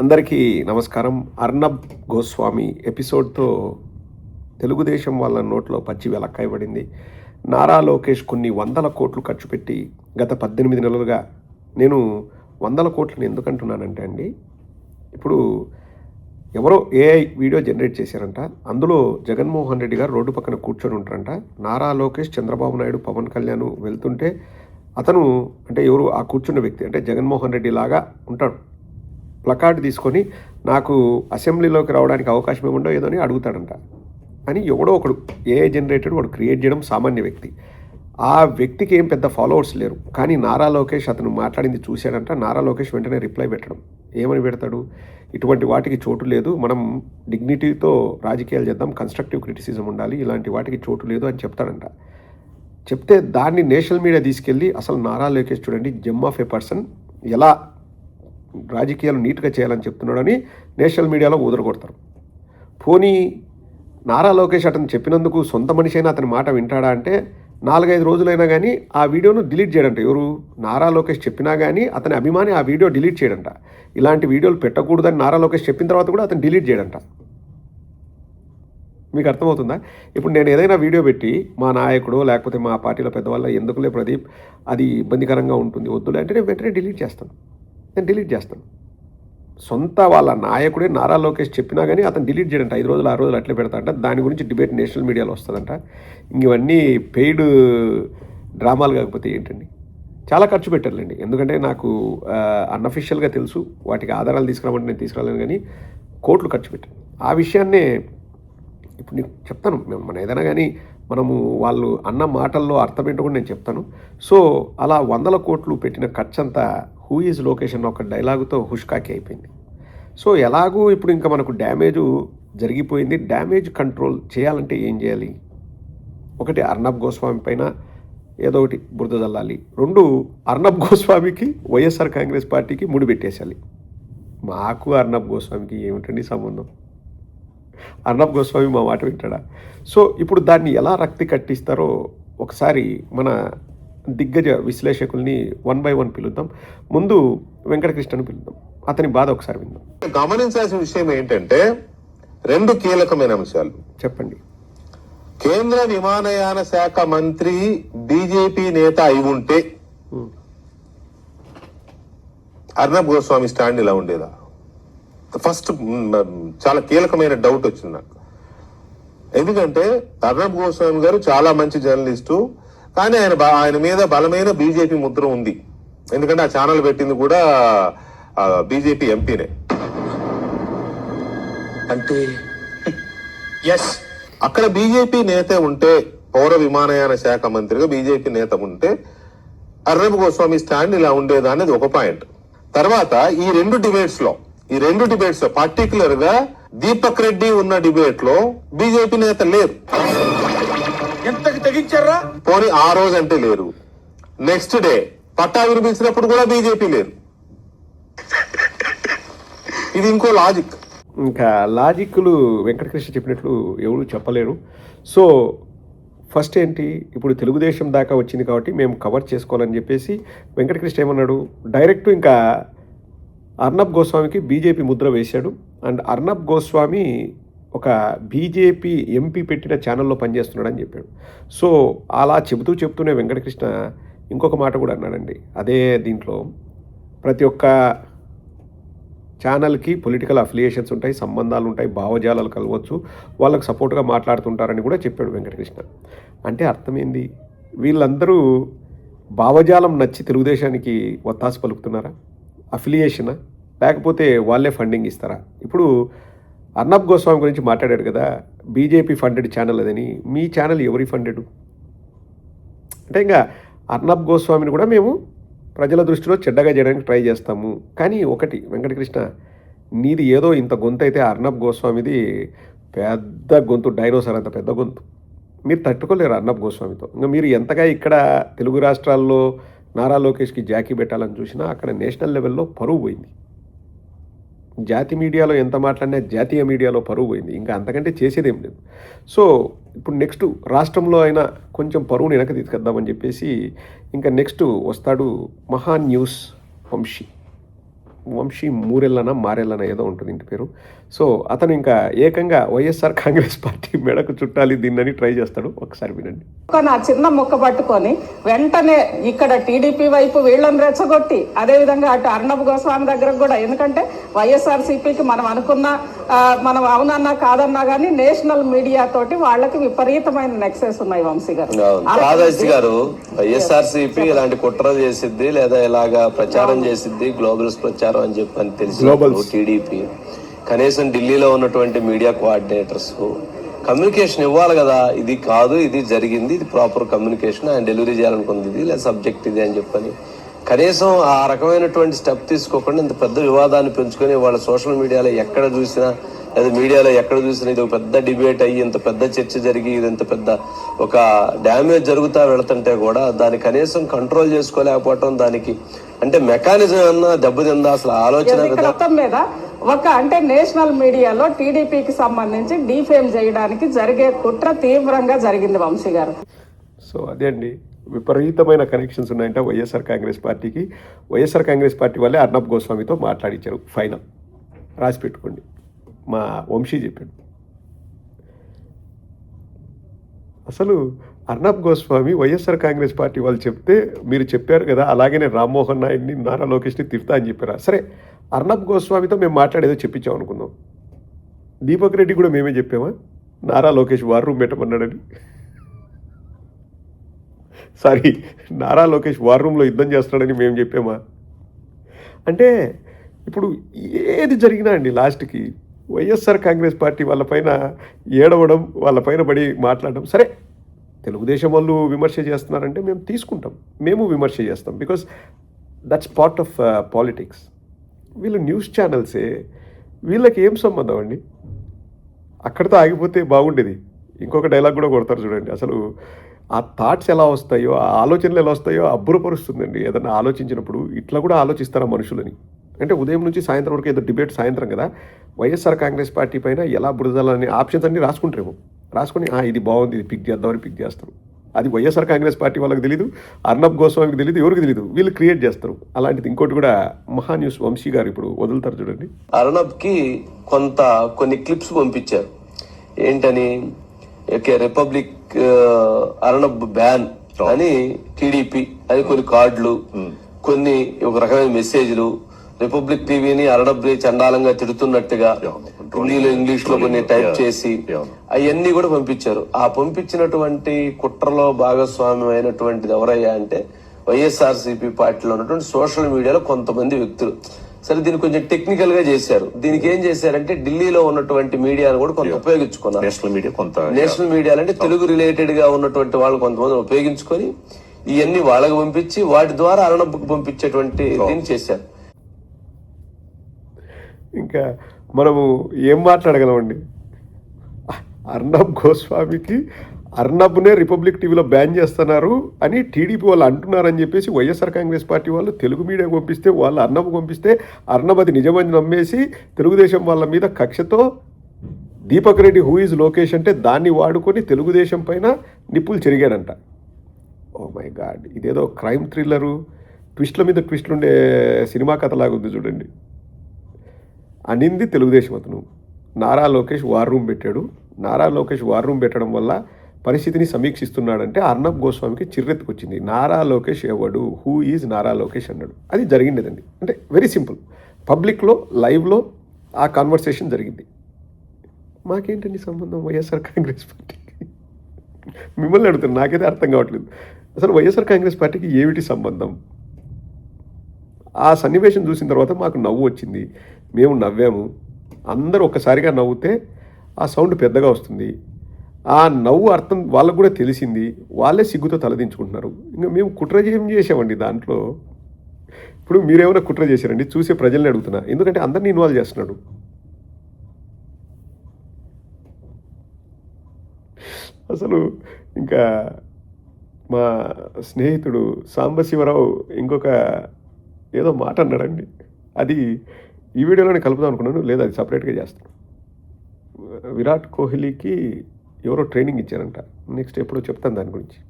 అందరికీ నమస్కారం. అర్ణబ్ గోస్వామి ఎపిసోడ్తో తెలుగుదేశం వాళ్ళ నోట్లో పచ్చి వెలక్కాయబడింది నారా లోకేష్ కొన్ని వందల కోట్లు ఖర్చు పెట్టి గత పద్దెనిమిది నెలలుగా నేను వందల కోట్లను ఎందుకంటున్నానంటే అండి ఇప్పుడు ఎవరో ఏఐ వీడియో జనరేట్ చేశారంట. అందులో జగన్మోహన్ రెడ్డి గారు రోడ్డు పక్కన కూర్చొని ఉంటారంట. నారా లోకేష్ చంద్రబాబు నాయుడు పవన్ కళ్యాణ్ వెళ్తుంటే అతను అంటే ఎవరు ఆ కూర్చున్న వ్యక్తి అంటే జగన్మోహన్ రెడ్డి లాగా ఉంటాడు. ప్లకార్డ్ తీసుకొని నాకు అసెంబ్లీలోకి రావడానికి అవకాశం ఏముండో ఏదో అని అడుగుతాడంట. అని ఎవడో ఒకడు ఏ జనరేటెడ్ వాడు క్రియేట్ చేయడం సామాన్య వ్యక్తి. ఆ వ్యక్తికి ఏం పెద్ద ఫాలోవర్స్ లేరు. కానీ నారా లోకేష్ అతను మాట్లాడింది చూశాడంట. నారా లోకేష్ వెంటనే రిప్లై పెట్టడం. ఏమని పెడతాడు? ఇటువంటి వాటికి చోటు లేదు. మనం డిగ్నిటీతో రాజకీయాలు చేద్దాం. కన్స్ట్రక్టివ్ క్రిటిసిజం ఉండాలి. ఇలాంటి వాటికి చోటు లేదు అని చెప్తాడంట. చెప్తే దాన్ని నేషనల్ మీడియా తీసుకెళ్ళి అసలు నారా లోకేష్ చూడండి జమ్ ఆఫ్ ఏ పర్సన్ ఎలా రాజకీయాలు నీట్గా చేయాలని చెప్తున్నాడని నేషనల్ మీడియాలో ఊదరగొడతారు. పోనీ నారా లోకేష్ అతను చెప్పినందుకు సొంత మనిషి అయినా అతని మాట వింటాడా అంటే నాలుగైదు రోజులైనా కానీ ఆ వీడియోను డిలీట్ చేయడంట. ఎవరు? నారా లోకేష్ చెప్పినా కానీ అతని అభిమాని ఆ వీడియో డిలీట్ చేయడంట. ఇలాంటి వీడియోలు పెట్టకూడదని నారా లోకేష్ చెప్పిన తర్వాత కూడా అతను డిలీట్ చేయడంట. మీకు అర్థమవుతుందా? ఇప్పుడు నేను ఏదైనా వీడియో పెట్టి మా నాయకుడు లేకపోతే మా పార్టీలో పెద్దవాళ్ళ ఎందుకులే ప్రదీప్ అది ఇబ్బందికరంగా ఉంటుంది వద్దులే అంటే నేను వెంటనే డిలీట్ చేస్తాను. నేను డిలీట్ చేస్తాను. సొంత వాళ్ళ నాయకుడే నారా లోకేష్ చెప్పినా కానీ అతను డిలీట్ చేయడంట. ఐదు రోజులు ఆరు రోజులు అట్లే పెడతాడంట. దాని గురించి డిబేట్ నేషనల్ మీడియాలో వస్తుందంట. ఇవన్నీ పెయిడ్ డ్రామాలు కాకపోతే ఏంటండి? చాలా ఖర్చు పెట్టారులేండి. ఎందుకంటే నాకు అన్అఫిషియల్గా తెలుసు. వాటికి ఆధారాలు తీసుకురామంటే నేను తీసుకురాలేను కానీ కోట్లు ఖర్చు పెట్టాను ఆ విషయాన్నే ఇప్పుడు నీకు చెప్తాను. మేము మన ఏదైనా కానీ మనము వాళ్ళు అన్న మాటల్లో అర్థం ఏంటో కూడా నేను చెప్తాను. సో అలా వందల కోట్లు పెట్టిన ఖర్చంతా హూ ఈజ్ లొకేషన్ ఒక డైలాగుతో హుష్కాకి అయిపోయింది. సో ఎలాగూ ఇప్పుడు ఇంకా మనకు డ్యామేజ్ జరిగిపోయింది. డ్యామేజ్ కంట్రోల్ చేయాలంటే ఏం చేయాలి? ఒకటి అర్ణబ్ గోస్వామి పైన ఏదో ఒకటి బురద చల్లాలి రెండు అర్ణబ్ గోస్వామికి వైఎస్ఆర్ కాంగ్రెస్ పార్టీకి ముడిపెట్టేసాలి మాకు అర్ణబ్ గోస్వామికి ఏమిటండి సంబంధం? అర్ణబ్ గోస్వామి మా మాట వింటాడా? సో ఇప్పుడు దాన్ని ఎలా రక్తి కట్టిస్తారో ఒకసారి మన దిగ్గజ విశ్లేషకుల్ని వన్ బై వన్ పిలుద్దాం. ముందు వెంకటకృష్ణను పిలుద్దాం. అతని బాధ ఒకసారి విందాం. గమనించాల్సిన విషయం ఏంటంటే రెండు కీలకమైన అంశాలు. చెప్పండి. కేంద్ర విమానయాన శాఖ మంత్రి బీజేపీ నేత అయి ఉంటే అర్నబ్ గోస్వామి స్టాండ్ ఇలా ఉండేదా? ఫస్ట్ చాలా కీలకమైన డౌట్ వచ్చింది నాకు. ఎందుకంటే అర్నబ్ గోస్వామి గారు చాలా మంచి జర్నలిస్టు కానీ ఆయన బా- ఆయన మీద బలమైన బీజేపీ ముద్ర ఉంది. ఎందుకంటే ఆ ఛానల్ పెట్టింది కూడా బీజేపీ ఎంపీనే. అంటే ఎస్. అక్కడ బీజేపీ నేత ఉంటే పౌర విమానయాన శాఖ మంత్రిగా బీజేపీ నేత ఉంటే అర్నబ్ గోస్వామి స్టాండ్ ఇలా ఉండేదా అనేది ఒక పాయింట్. తర్వాత ఈ రెండు డిబేట్స్లో ఈ రెండు డిబేట్స్లో పర్టికులర్గా దీపక్ రెడ్డి ఉన్న డిబేట్లో బీజేపీ నేత లేరు. ఎంతకి తెగించారా? పోనీ ఆ రోజు అంటే లేరు. నెక్స్ట్ డే పట్టా వినిపించినప్పుడు కూడా బీజేపీ లేరు. ఇది ఇంకో లాజిక్. ఇంకా లాజిక్లు వెంకటకృష్ణ చెప్పినట్లు ఎవరు చెప్పలేరు. సో ఫస్ట్ ఏంటి ఇప్పుడు తెలుగుదేశం దాకా వచ్చింది కాబట్టి మేము కవర్ చేసుకోవాలని చెప్పేసి వెంకటకృష్ణ ఏమన్నాడు? డైరెక్ట్ ఇంకా అర్నబ్ గోస్వామికి బీజేపీ ముద్ర వేశాడు. అండ్ అర్నబ్ గోస్వామి ఒక బీజేపీ ఎంపీ పెట్టిన ఛానల్లో పనిచేస్తున్నాడని చెప్పాడు. సో అలా చెబుతూ చెబుతూనే వెంకటకృష్ణ ఇంకొక మాట కూడా అన్నాడండి. అదే దీంట్లో ప్రతి ఒక్క ఛానల్కి పొలిటికల్ అఫిలియేషన్స్ ఉంటాయి సంబంధాలు ఉంటాయి భావజాలాలు కలవచ్చు వాళ్ళకి సపోర్ట్గా మాట్లాడుతుంటారని కూడా చెప్పాడు వెంకటకృష్ణ. అంటే అర్థమైంది. వీళ్ళందరూ భావజాలం నచ్చి తెలుగుదేశానికి ఒత్తాసు పలుకుతున్నారా? అఫిలియేషనా? లేకపోతే వాళ్ళే ఫండింగ్ ఇస్తారా? ఇప్పుడు అర్నబ్ గోస్వామి గురించి మాట్లాడాడు కదా బీజేపీ ఫండెడ్ ఛానల్ అదని. మీ ఛానల్ ఎవరి ఫండెడ్ అంటే ఇంకా అర్నబ్ గోస్వామిని కూడా మేము ప్రజల దృష్టిలో చెడ్డగా చేయడానికి ట్రై చేస్తాము. కానీ ఒకటి వెంకటకృష్ణ నీది ఏదో ఇంత గొంతు అయితే అర్నబ్ గోస్వామిది పెద్ద గొంతు డైనోసార్ అంత పెద్ద గొంతు. మీరు తట్టుకోలేరు అర్నబ్ గోస్వామితో. ఇంకా మీరు ఎంతగా ఇక్కడ తెలుగు రాష్ట్రాల్లో నారా లోకేష్కి జాకీ పెట్టాలని చూసినా అక్కడ నేషనల్ లెవెల్లో పరువు పోయింది. జాతి మీడియాలో ఎంత మాట్లాడినా జాతీయ మీడియాలో పరువు పోయింది. ఇంకా అంతకంటే చేసేదేం లేదు. సో ఇప్పుడు నెక్స్ట్ రాష్ట్రంలో అయినా కొంచెం పరువుని వెనక తీసుకొద్దామని చెప్పేసి ఇంకా నెక్స్ట్ వస్తాడు మహా న్యూస్ వంశీ. వంశీ మూరెల్లన మారెల్లన ఏదో ఉంటుంది ఇంటి పేరు. సో అతను ఇంకా ఏకంగా వైఎస్ఆర్ కాంగ్రెస్ పార్టీ మెడకు చుట్టాలి దీన్నని ట్రై చేస్తాడు. ఒకసారి వినండి. నా చిన్న ముక్క పట్టుకొని వెంటనే ఇక్కడ టీడీపీ వైపు వీళ్ళని రెచ్చగొట్టి అదేవిధంగా అటు అర్ణబ్ గోస్వామి దగ్గర కూడా ఎందుకంటే వైఎస్ఆర్ సిపికి మనం అనుకున్న ఆ, మనం అవునన్నా కాదన్నా కానీ నేషనల్ మీడియా తోటి వాళ్ళకి విపరీతమైన నెక్సెస్ ఉన్నాయి వంశీ గారు. గారు వైఎస్ఆర్సీపీ ఇలాంటి కుట్ర చేసిద్ది లేదా ఇలాగా ప్రచారం చేసిద్ది గ్లోబల్స్ ప్రచారం అని చెప్పి అని తెలిసినప్పుడు టీడీపీ కనీసం ఢిల్లీలో ఉన్నటువంటి మీడియా కోఆర్డినేటర్స్ కమ్యూనికేషన్ ఇవ్వాలి కదా ఇది కాదు ఇది జరిగింది ఇది ప్రాపర్ కమ్యూనికేషన్ ఆయన డెలివరీ చేయాలనుకుంది ఇది లేదా సబ్జెక్ట్ ఇది అని చెప్పని. కనీసం ఆ రకమైనటువంటి స్టెప్ తీసుకోకుండా ఇంత పెద్ద వివాదాన్ని పెంచుకొని వాళ్ళ సోషల్ మీడియాలో ఎక్కడ చూసినా లేదా మీడియాలో ఎక్కడ చూసినా ఇది ఒక పెద్ద డిబేట్ అయ్యి ఇంత పెద్ద చర్చ జరిగి ఇది ఇంత పెద్ద ఒక డ్యామేజ్ జరుగుతా వెళుతుంటే కూడా దాన్ని కనీసం కంట్రోల్ చేసుకోలేకపోవటం దానికి. అంటే మెకానిజం ఏమన్నా దెబ్బతిందా? అసలు ఆలోచన ఒక అంటే నేషనల్ మీడియాలో టీడీపీకి సంబంధించి డీఫేమ్ చేయడానికి జరిగే కుట్ర తీవ్రంగా జరిగింది వంశీ గారు. సో అదే అండి విపరీతమైన కనెక్షన్స్ ఉన్నాయంటే వైఎస్ఆర్ కాంగ్రెస్ పార్టీకి. వైఎస్ఆర్ కాంగ్రెస్ పార్టీ వాళ్ళే అర్ణబ్ గోస్వామితో మాట్లాడించారు ఫైనల్ రాసి పెట్టుకోండి. మా వంశీ చెప్పాడు. అసలు అర్ణబ్ గోస్వామి వైఎస్ఆర్ కాంగ్రెస్ పార్టీ వాళ్ళు చెప్తే మీరు చెప్పారు కదా అలాగే రామ్మోహన్ నాయుడిని నారా లోకేష్ని తిడతా అని చెప్పారా? సరే అర్ణబ్ గోస్వామితో మేము మాట్లాడేదో చెప్పించాం అనుకుందాం. దీపక్ రెడ్డి కూడా మేమే చెప్పామా? నారా లోకేష్ వార్ రూమ్ పెట్టమన్నాడని. సారీ నారా లోకేష్ వార్ రూమ్లో యుద్ధం చేస్తున్నాడని మేము చెప్పామా? అంటే ఇప్పుడు ఏది జరిగినా అండి లాస్ట్కి వైఎస్ఆర్ కాంగ్రెస్ పార్టీ వాళ్ళపైన ఏడవడం వాళ్ళపైన పడి మాట్లాడడం సరే తెలుగుదేశం వాళ్ళు విమర్శ చేస్తున్నారంటే మేము తీసుకుంటాం. మేము విమర్శ చేస్తాం. Because that's part of politics వీళ్ళు న్యూస్ ఛానల్సే వీళ్ళకి ఏం సంబంధం అండి? అక్కడితో ఆగిపోతే బాగుండేది. ఇంకొక డైలాగ్ కూడా కొడతారు చూడండి. అసలు ఆ థాట్స్ ఎలా వస్తాయో ఆ ఆలోచనలు ఎలా వస్తాయో అబ్బురపరుస్తుందండి. ఏదన్నా ఆలోచించినప్పుడు ఇట్లా కూడా ఆలోచిస్తారా మనుషులని? అంటే ఉదయం నుంచి సాయంత్రం వరకు ఏదో డిబేట్ సాయంత్రం కదా వైఎస్ఆర్ కాంగ్రెస్ పార్టీ పైన ఎలా బురదలని ఆప్షన్స్ అన్నీ రాసుకుంటారేమో. రాసుకొని ఇది బాగుంది ఇది పిక్ చేద్దామని పిక్ చేస్తారు. అది వైఎస్ఆర్ కాంగ్రెస్ పార్టీ వాళ్ళకి తెలియదు అర్నబ్ గోస్వామికి తెలియదు ఎవరికి తెలియదు వీళ్ళు క్రియేట్ చేస్తారు. అలాంటిది ఇంకోటి కూడా మహా న్యూస్ వంశీ గారు ఇప్పుడు వదులుతారు చూడండి. అర్ణబ్కి కొంత కొన్ని క్లిప్స్ పంపించారు. ఏంటని? ఓకే రిపబ్లిక్ అర్ణబ్ బ్యాన్ అని టీడీపీ అని కొన్ని కార్డులు కొన్ని ఒక రకమైన మెసేజ్లు రిపబ్లిక్ టీవీని అర్ణబ్ని చండాలంగా తిడుతున్నట్టుగా హిందీలో ఇంగ్లీష్లో కొన్ని టైప్ చేసి అవన్నీ కూడా పంపించారు. ఆ పంపించినటువంటి కుట్రలో భాగస్వామ్యం అయినటువంటిది ఎవరయ్యా అంటే వైఎస్ఆర్సీపీ పార్టీలో ఉన్నటువంటి సోషల్ మీడియాలో కొంతమంది వ్యక్తులు. సరే దీన్ని కొంచెం టెక్నికల్గా చేశారు. దీనికి ఏం చేశారంటే ఢిల్లీలో ఉన్నటువంటి మీడియాను కూడా కొంత ఉపయోగించుకున్నారు. నేషనల్ మీడియా కొంత నేషనల్ మీడియా అంటే తెలుగు రిలేటెడ్గా ఉన్నటువంటి వాళ్ళు కొంతమంది ఉపయోగించుకొని ఇవన్నీ వాళ్ళకి పంపించి వాటి ద్వారా అరణబుక్ పంపించేటువంటి దీన్ని చేశారు. ఇంకా మనము ఏం మాట్లాడగలమండి? అర్ణబ్ గోస్వామికి అర్ణబ్నే రిపబ్లిక్ టీవీలో బ్యాన్ చేస్తున్నారు అని టీడీపీ వాళ్ళు అంటున్నారని చెప్పేసి వైఎస్ఆర్ కాంగ్రెస్ పార్టీ వాళ్ళు తెలుగు మీడియా పంపిస్తే వాళ్ళు అర్ణబ్ పంపిస్తే అర్ణబ్ అది నిజమని నమ్మేసి తెలుగుదేశం వాళ్ళ మీద కక్షతో దీపక్ రెడ్డి హూ ఈజ్ లోకేష్ అంటే దాన్ని వాడుకొని తెలుగుదేశం పైన నిప్పులు చెరిగాడంట. ఓ మై గాడ్ ఇదేదో క్రైమ్ థ్రిల్లరు ట్విస్ట్ల మీద ట్విస్ట్లు ఉండే సినిమా కథలాగా ఉంది చూడండి. అనింది తెలుగుదేశం అతను. నారా లోకేష్ వార్ రూమ్ పెట్టాడు. నారా లోకేష్ వార్ రూమ్ పెట్టడం వల్ల పరిస్థితిని సమీక్షిస్తున్నాడంటే అర్ణబ్ గోస్వామికి చిర్రెత్తుకొచ్చింది. నారా లోకేష్ ఎవడు? హూ ఈజ్ నారా లోకేష్ అన్నాడు. అది జరిగిండేదండి అంటే వెరీ సింపుల్ పబ్లిక్లో లైవ్లో ఆ కాన్వర్సేషన్ జరిగింది. మాకేంటండి సంబంధం? వైఎస్ఆర్ కాంగ్రెస్ పార్టీకి? మిమ్మల్ని అడుగుతాను నాకైతే అర్థం కావట్లేదు. అసలు వైఎస్ఆర్ కాంగ్రెస్ పార్టీకి ఏమిటి సంబంధం? ఆ సన్నివేశం చూసిన తర్వాత మాకు నవ్వు వచ్చింది. మేము నవ్వాము. అందరూ ఒక్కసారిగా నవ్వుతే ఆ సౌండ్ పెద్దగా వస్తుంది. ఆ నవ్వు అర్థం వాళ్ళకు కూడా తెలిసింది. వాళ్ళే సిగ్గుతో తలదించుకుంటున్నారు ఇంకా మేము కుట్ర ఏం చేసామండి దాంట్లో. ఇప్పుడు మీరేమైనా కుట్ర చేశారండి? చూసే ప్రజల్ని అడుగుతున్నా. ఎందుకంటే అందరినీ ఇన్వాల్వ్ చేస్తున్నాడు. అసలు ఇంకా మా స్నేహితుడు సాంబశివరావు ఇంకొక ఏదో మాట అన్నాడండి. అది ఈ వీడియోలోనే కలుపుదాం అనుకున్నాను. లేదా అది సపరేట్గా చేస్తాను. విరాట్ కోహ్లీకి ఎవరో ట్రైనింగ్ ఇచ్చారంట. నెక్స్ట్ ఎప్పుడో చెప్తాను దాని గురించి.